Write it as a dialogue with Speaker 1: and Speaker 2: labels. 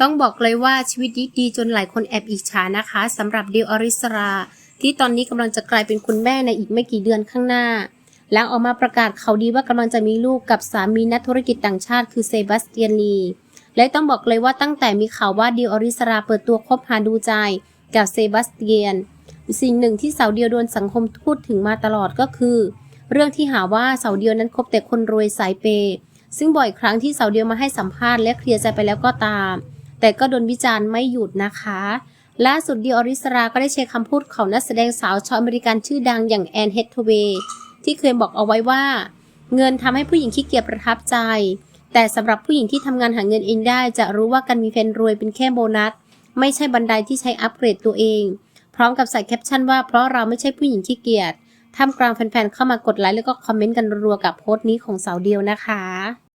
Speaker 1: ต้องบอกเลยว่าชีวิตดีจนหลายคนแอบอิจฉานะคะสำหรับดิวอริสรา ที่ตอนนี้กำลังจะกลายเป็นคุณแม่ในอีกไม่กี่เดือนข้างหน้า หลังออกมาประกาศข่าวดีว่ากำลังจะมีลูกกับสามีนักธุรกิจต่างชาติคือเซบาสเตียนลี และต้องบอกเลยว่าตั้งแต่มีข่าวว่าดิวอริสราเปิดตัวคบหาดูใจกับเซบาสเตียน สิ่งหนึ่งที่สาวเดียวโดนสังคมพูดถึงมาตลอดก็คือ เรื่องที่หาว่าสาวเดียวนั้นคบแต่คนรวยสายเปย์ซึ่งบ่อยครั้งที่สาวเดียวมาให้สัมภาษณ์และเคลียร์ใจไปแล้วก็ตาม แต่ก็โดนวิจารณ์ไม่หยุดนะคะล่าสุดดิออริสราก็ได้แชร์คำพูดของนักแสดงสาวชาวอเมริกันชื่อดังอย่างแอนเฮทเวย์ที่เคยบอกเอาไว้ว่า เงินทำให้ผู้หญิงขี้เกียจประทับใจ แต่สำหรับผู้หญิงที่ทำงานหาเงินเองได้ จะรู้ว่าการมีแฟนรวยเป็นแค่โบนัส ไม่ใช่บันไดที่ใช้อัปเกรดตัวเอง พร้อมกับใส่แคปชั่นว่าเพราะเราไม่ใช่ผู้หญิงขี้เกียจท่ามกลางแฟนๆเข้ามากดไลค์แล้วก็คอมเมนต์กันรัวๆกับโพสต์นี้ของสาวเดียวนะคะ